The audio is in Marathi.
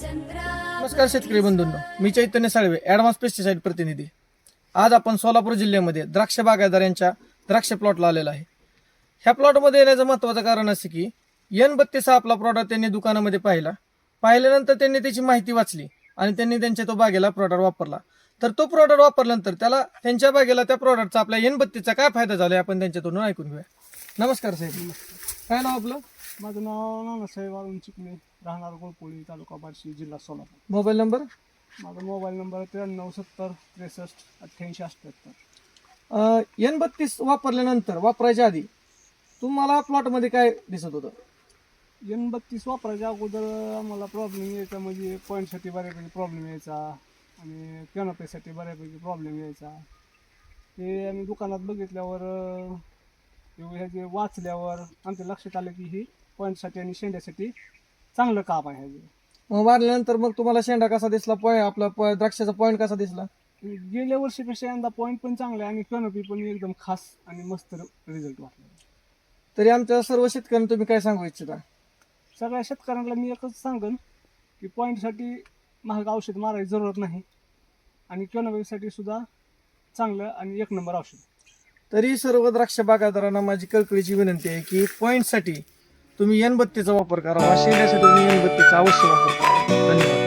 नमस्कार शेतकरी बंधूंनो. मी चैतन्य साळवे ॲडव्हान्स पेस्टिसाइड प्रतिनिधी. आज आपण सोलापूर जिल्ह्यामध्ये द्राक्ष बागायतदार यांच्या द्राक्ष प्लॉटला आलेला आहे. ह्या प्लॉटमध्ये येण्याचं महत्त्वाचं कारण असं की एन बत्तीस हा आपला प्रॉडक्ट त्यांनी दुकानामध्ये पाहिला. पाहिल्यानंतर त्यांनी त्याची माहिती वाचली आणि त्यांनी त्यांच्या तो बागेला प्रॉडक्ट वापरला. तर तो प्रॉडक्ट वापरल्यानंतर त्याला त्यांच्या बागेला त्या प्रॉडक्टचा आपल्या एन बत्तीसचा काय फायदा झाला आपण त्यांच्या तोंडून ऐकून घेऊया. नमस्कार साहेब. काय नाव आपलं? माझं नाव नानासाहेब अरुण चिकणे राहणार गोळपोळी तालुका बार्शी जिल्हा सोलापूर. Mobile number? माझा मोबाईल नंबर त्र्याण्णव सत्तर त्रेसष्ट अठ्ठ्याऐंशी अठ्ठ्याहत्तर. एन बत्तीस वापरल्यानंतर वापरायच्या आधी तुम्हाला प्लॉटमध्ये काय दिसत होतं? एन बत्तीस वापरायच्या अगोदर आम्हाला प्रॉब्लेम यायचा म्हणजे पॉईंटसाठी बऱ्यापैकी प्रॉब्लेम यायचा आणि कॅनोपेसाठी बऱ्यापैकी प्रॉब्लेम यायचा. ते आम्ही दुकानात बघितल्यावर अं, हे जे वाचल्यावर आमच्या लक्षात आलं की ही पॉईंटसाठी आणि शेंड्यासाठी चांगलं काम आहे हे. मग मारल्यानंतर मग तुम्हाला शेंडा कसा दिसला? पॉय आपला पॉय द्राक्षाचा पॉईंट कसा दिसला? गेल्या वर्षीपेक्षा यंदा पॉईंट पण चांगले आणि कॅनोपी पण एकदम खास आणि मस्त रिझल्ट वाटला. तरी आमच्या सर्व शेतकऱ्यांना तुम्ही काय सांगू इच्छिता? सगळ्या शेतकऱ्यांना मी एकच सांगन की पॉईंटसाठी महाग औषध मारायची जरूरत नाही आणि कॅनोपीसाठी सुद्धा चांगलं आणि एक नंबर औषध. तरी सर्व द्राक्ष बागायतदारांना माझी कळकळीची विनंती आहे की पॉईंटसाठी तुम्ही एन बत्तीचा वापर करा. वाशिंगसाठी तुम्ही एन बत्तीचा अवश्य वापर करा. धन्यवाद.